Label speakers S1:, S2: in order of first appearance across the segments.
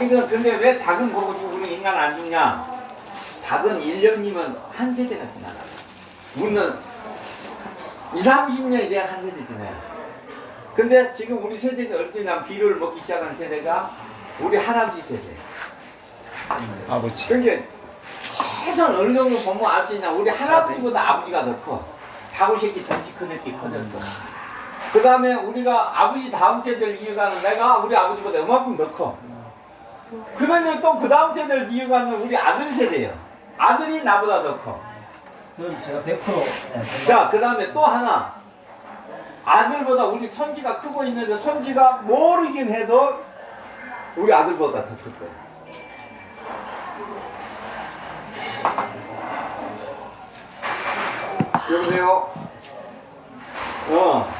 S1: 아직은 근데 왜 닭은 보고 죽고 우리 인간 안 죽냐? 닭은 1년이면 한 세대가 지나가. 우리는 2, 30년이 돼야 한 세대 지나요. 근데 지금 우리 세대가 어쩌냐 비료를 먹기 시작한 세대가 우리 할아버지 세대.
S2: 아버지.
S1: 그게 최소한 어느 정도 보면 알 수 있냐. 우리 할아버지보다 아버지가 더 커. 다구 새끼 덩치 커졌기 커졌어. 그 다음에 우리가 아버지 다음 세대를 이어가는 내가 우리 아버지보다 이만큼 더 커. 그 다음에 또그 다음 세대를 이어가는 우리 아들 세대예요. 아들이 나보다 더 커.
S3: 그럼 제가 100% 네,
S1: 자, 그 다음에 또 하나. 아들보다 우리 손지가 크고 있는데 손지가 모르긴 해도 우리 아들보다 더 클 거예요. 여보세요? 어.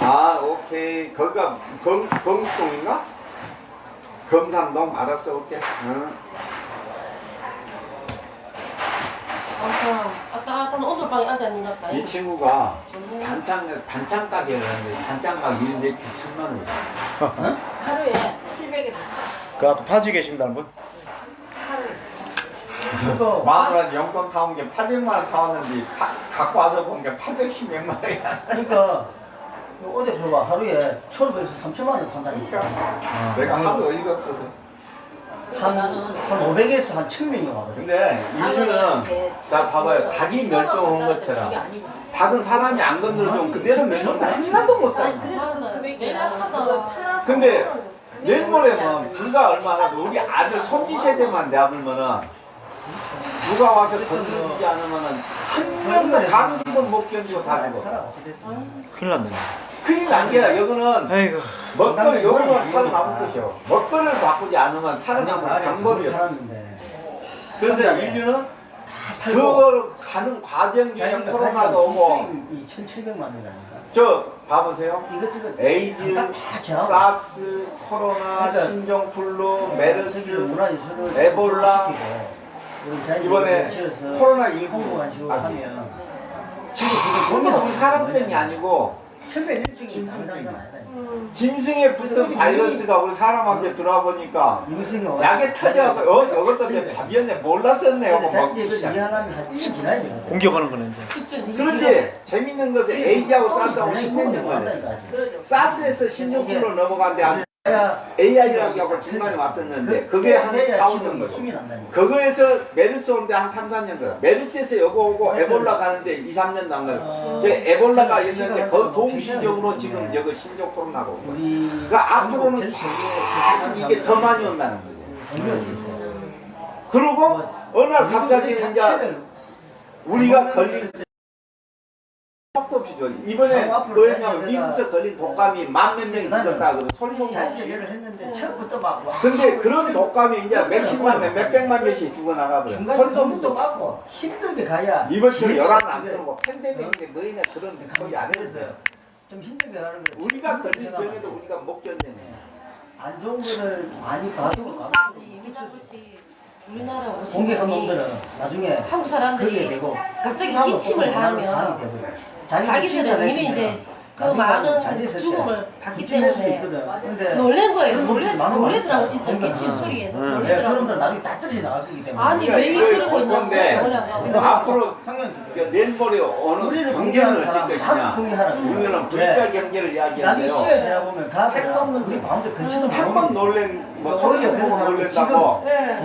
S1: 아, 오케이. 거기가 검, 검동인가? 검산동? 알았어, 오케이. 어.
S4: 아까 따뜻한 온돌방에 앉아 있는 것 같다.
S1: 이 친구가. 반찬, 반찬 가게를 하는데 반찬 일 매출 천만 원.
S4: 하루에 700에 됐죠.
S2: 그 아까 파주 계신다는 분?
S4: 하루에.
S1: 마누라 용돈 타온 게 800만 원 타왔는데 파- 갖고 와서 본 게 810몇만 원이야.
S3: 그러니까 어디 들어봐 하루에 1,500에서 3천만 원 판다니까
S1: 내가 하도 어이가 없어서.
S3: 한, 한 500에서 한 1,000명이 와거든
S1: 근데 인류는 자 봐봐요. 닭이 멸종한 것처럼 닭은 사람이 안 건드려주면 그대로 멸종 하나도 못 살아. 근데 내일 모레면 불과 얼마 안 해도 우리 아들 손지 세대만 내버리면은 누가 와서 건드리지 않으면은 한 명도 감기도 못 견디고 다 죽어.
S2: 큰일 났네.
S1: 큰일 난 게라. 여기는
S2: 아이고.
S1: 먹거리 여기는 살아남을 것이요. 먹거리를 바꾸지 않으면 살아남을 방법이 없어. 그래서 인류는 그거를 가는 과정 중에 코로나도 오고.
S3: 이 1,700만 원이라니까.
S1: 저 봐보세요.
S3: 이것저것
S1: 에이즈,
S3: 다 제하고
S1: 사스, 코로나,
S3: 그러니까
S1: 신종플루,
S3: 세계적
S1: 메르스, 에볼라, 이번에 코로나 19
S3: 홍보만 지고
S1: 아,
S3: 하면.
S1: 전부 다 우리 사람 때문이 아니고
S3: 천배 일증이
S1: 짐승
S3: 장난감 아니다
S1: 짐승에 붙은 바이러스가 우리 사람한테 들어와 보니까 약에 터져갖고 어 이것도 뭐
S3: 자기
S1: 시작.
S3: 이해하려면 한 1년 지나야 되거든
S2: 공격하는 거네 이제.
S1: 그런데 재밌는 것은 에이즈하고 사스하고 10년 걸렸어 사스에서 신종플루 넘어간데 한 AI라고 하고 중간에 왔었는데 그게 한 4, 5년 걸렸어
S3: 힘이 난다니까
S1: 그거에서 메르스 오는데 한 3, 4년 걸려. 메르스에서 여거 오고 에볼라 가는데 2, 3년 안 걸려.
S3: 어,
S1: 저 에볼라가 있는데
S3: 지금
S1: 그 동시적으로
S3: 네.
S1: 지금 여기 신종 코로나가 오고.
S3: 우리
S1: 그러니까 앞으로는 계속 이게 더 많이 온다는 거예요. 그리고 어느 날 갑자기 이제 우리가 걸린 좋아. 이번에
S3: 앞으로
S1: 뭐였냐면
S3: 자연스레가-
S1: 미국에서 걸린 독감이 만 몇 명이 죽었다 그러 소리 소문 없이.
S3: 자연재배를 했는데 처음부터 막 와.
S1: 근데 그런 독감이 이제 몇십만 명, 몇백만 명씩 죽어나가 버려.
S3: 중간
S1: 소리
S3: 소문도
S1: 소문도
S3: 맞고 힘들게 가야
S1: 이번처럼 열한 안 들고 팬데믹인데 너희는 그런 소리 안
S3: 그래서
S1: 해주세요.
S3: 좀 힘들게 가는 거
S1: 우리가 걸린 병에도 우리가 못 견디네.
S3: 안 좋은 거를 많이 봐주고
S4: 우리나라 오신
S3: 공격한
S4: 분이
S3: 놈들은 나중에
S4: 한국
S3: 그게
S4: 사람들이
S3: 되고
S4: 갑자기 기침을
S3: 또
S4: 하면. 자기들은 이미 이제 그
S3: 나중에
S4: 많은 죽음을 받기 때문에.
S3: 근데
S4: 놀란 거예요. 놀래, 놀래더라고. 진짜. 기침 소리에
S2: 응.
S3: 네,
S4: 놀래더라고.
S3: 그런들 나중에 다 떨어져 나갈 거기 때문에
S4: 아니 왜
S1: 그러니까
S4: 이러고 있냐고 뭐냐고.
S1: 앞으로
S3: 상관
S1: 그 내일 모레 어느 경제를 어쩔 것이냐. 우리는
S3: 네.
S1: 불자 경제를
S3: 나중에
S1: 이야기하는데요.
S3: 시간이 지나 보면 가
S1: 택도 없는
S3: 우리 마음대 근처도
S1: 한번 놀랜 뭐 소리
S3: 오히려
S1: 보고
S3: 그런
S1: 놀랜다고.
S4: 네.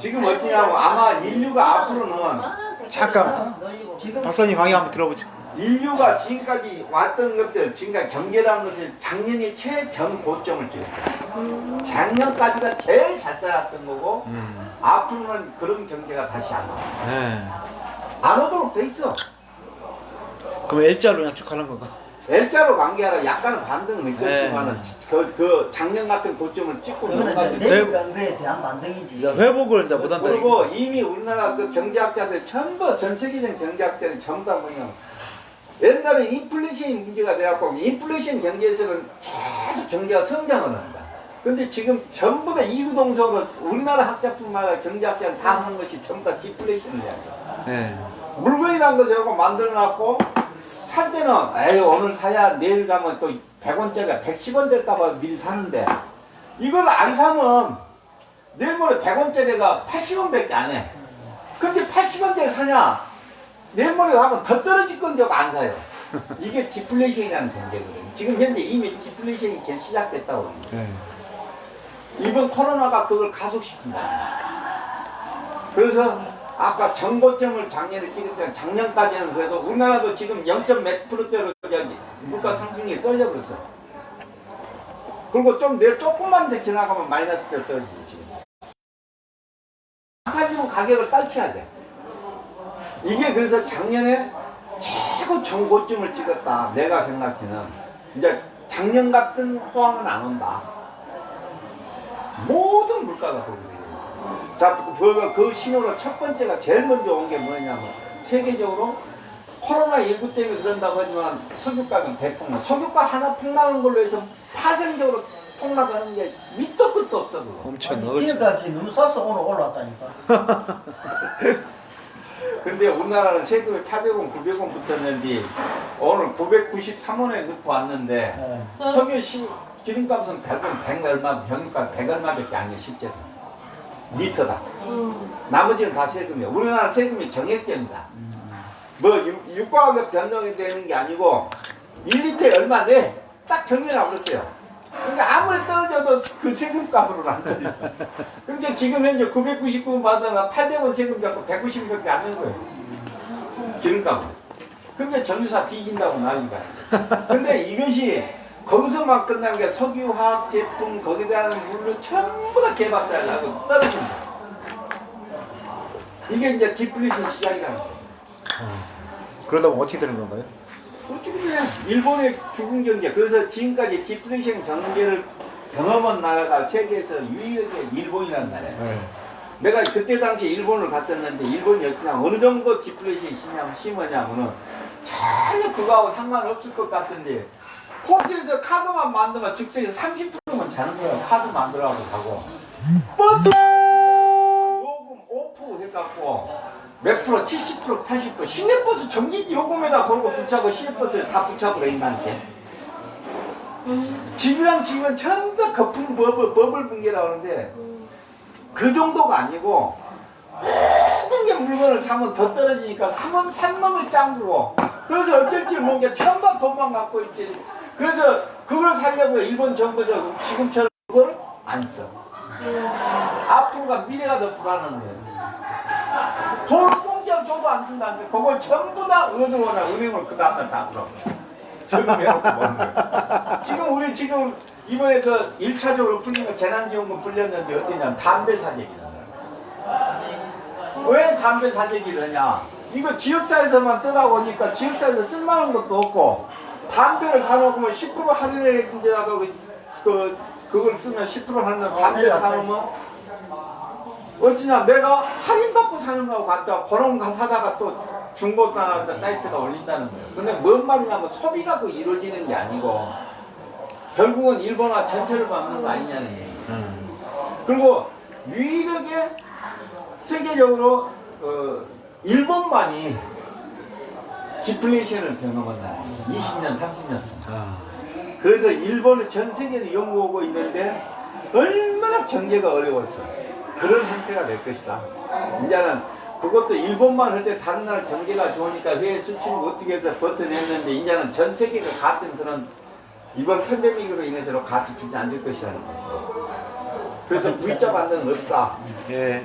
S3: 지금
S1: 어찌냐고 아마 인류가 앞으로는
S2: 잠깐. 박사님 강의 한번 들어보죠.
S1: 인류가 지금까지 왔던 것들, 지금까지 경제라는 것을 작년이 최전 고점을 찍었어요. 작년까지가 제일 잘 살았던 거고,
S2: 음.
S1: 앞으로는 그런 경제가 다시 안 와.
S2: 네.
S1: 안 오도록 돼 있어.
S2: 그럼 L자로 그냥 쭉 하는 건가?
S1: L자로 간 게 아니라 약간은 반등을 느꼈지만은,
S2: 네.
S1: 그, 그 작년 같은 고점을 찍고 넘어가지.
S3: 내일 간거에 대한 반등이지.
S2: 회복을 이제 못한다.
S1: 그리고 이미 우리나라 그 경제학자들 전부 전 세계적인 경제학자들 전부 다 뭐냐 옛날에 인플레이션이 문제가 돼갖고 인플레이션 경제에서는 계속 경제가 성장을 한다. 근데 지금 전부 다 이구동성으로 우리나라 학자뿐만 아니라 경제학자는 다 하는 것이 전부 다 디플레이션을 이야기해.
S2: 네.
S1: 물건이란 것을 하고 만들어놨고 살 때는 에이 오늘 사야 내일 가면 또 100원짜리가 110원 될까봐 미리 사는데 이걸 안 사면 내일 모레 100원짜리가 80원밖에 안 해. 근데 80원대 사냐? 내일 모레 가면 더 떨어질 건데 안 사요. 이게 디플레이션이라는 경제거든요. 지금 현재 이미 디플레이션이 이제 시작됐다고 합니다.
S2: 네.
S1: 이번 코로나가 그걸 가속시킨다. 그래서 아까 정고점을 작년에 찍을 때 작년까지는 그래도 우리나라도 지금 0. 몇 프로대로 저기 물가 상승률이 떨어져 버렸어. 그리고 좀 내 조금만 더 지나가면 마이너스 대로 떨어지지 지금. 안 팔리면 가격을 돼. 이게 그래서 작년에 최고 정고점을 찍었다. 내가 생각해는 이제 작년 같은 호황은 안 온다. 모든 물가가 거기 돼요. 자, 그, 그 신호로 첫 번째가 제일 먼저 온 게 뭐냐면 세계적으로 코로나19 때문에 그런다고 하지만 석유가는 대폭락. 석유가 하나 폭락한 걸로 해서 파생적으로 폭락하는 게 밑도 끝도 없어, 그거.
S2: 엄청
S3: 아니,
S2: 넣었죠.
S3: 기름값이 너무 싸서 오늘 올라왔다니까.
S1: 근데 우리나라는 세금이 800원, 900원 붙었는데 오늘 993원에 넣고 왔는데
S3: 예.
S1: 석유 시, 기름값은 100원, 100 얼마, 병유값 100 얼마밖에 안 돼, 실제로. 리터다.
S4: 음.
S1: 나머지는 다 세금이야. 우리나라 세금이 정액제입니다. 뭐 유- 유가격 변동이 되는 게 아니고 1리터에 얼마 내? 딱 정해놔 버렸어요. 그러니까 아무리 떨어져도 그 세금값으로는 안 떨어져. 근데 지금 현재 999원 받아가 800원 세금 잡고 190원밖에 안 내는 거예요. 기름값으로. 그러니까 정유사 뒤진다고 난리가. 근데 이것이 거기서만 끝난 게 석유 화학 제품 거기에 대한 물로 전부 다 개박살 나고 떨어진다. 이게 이제 디플레이션 시작이라는 거죠.
S2: 그러다 보면 어떻게 되는 건가요?
S1: 어쩌면 일본의 죽은 경제 그래서 지금까지 디플레이션 경제를 경험한 나라가 세계에서 유일하게 일본이라는 나라예요.
S2: 네.
S1: 내가 그때 당시 일본을 갔었는데 일본이 그냥 어느 정도 디플레이션이 심하냐면, 심하냐면은 전혀 그거하고 상관없을 것 같은데 호텔에서 카드만 만들면 즉석에 30%만 자는 거예요. 카드 만들어가고 가고. 버스! 요금 5% 해갖고 몇 프로? 70% 80% 시내버스 전기 요금에다 걸고 붙잡고 시내버스에 다 붙잡고 다닌다는 게 집이랑 집은 전부 다 거품 버블, 버블 붕괴라고 하는데 그 정도가 아니고 모든 게 물건을 사면 더 떨어지니까 사면 산 놈을 짱구고 그래서 어쩔 줄 모르게 천만 돈만 갖고 있지 그래서 그걸 살려고 일본 정부에서 지금처럼 그걸 안 써. 앞으로가 미래가 더 불안한 거예요. 돈을 공짜로 줘도 안 쓴다는데 그걸 전부 다 어디로 오냐 은행으로 그 다음날 다 들어가. 저금해놓고 모는 거예요. 우리 지금 이번에 그 1차적으로 풀린 거 재난지원금 풀렸는데 어떠냐 담배 말이야. 왜 담배 사재기를 하냐? 이거 지역사에서만 쓰라고 하니까 지역사에서 쓸만한 것도 없고 담배를 사놓으면 10% 할인을 해준다고 그, 그, 그걸 쓰면 10% 할인 담배를 사놓으면 어찌냐 내가 할인받고 사는 거하고 같다 그런 거 사다가 또 중고나라 사이트가 올린다는 거예요 근데 뭔 말이냐면 소비가 그 이루어지는 게 아니고 결국은 일본화 전체를 받는 거 아니냐는 얘기예요
S2: 음.
S1: 그리고 유일하게 세계적으로 어, 일본만이 디플레이션을 경험한 나라예요 20년 30년 동안
S2: 아.
S1: 그래서 일본은 전 세계를 연구하고 있는데 얼마나 경제가 어려웠어. 그런 형태가 될 것이다. 이제는 그것도 일본만 할 때 다른 나라 경제가 좋으니까 해외 수출을 어떻게 해서 버텨냈는데 이제는 전 세계가 같은 그런 이번 팬데믹으로 인해서 같이 주저앉을 것이라는 거죠. 그래서 V자 반응은 없다.
S2: 예.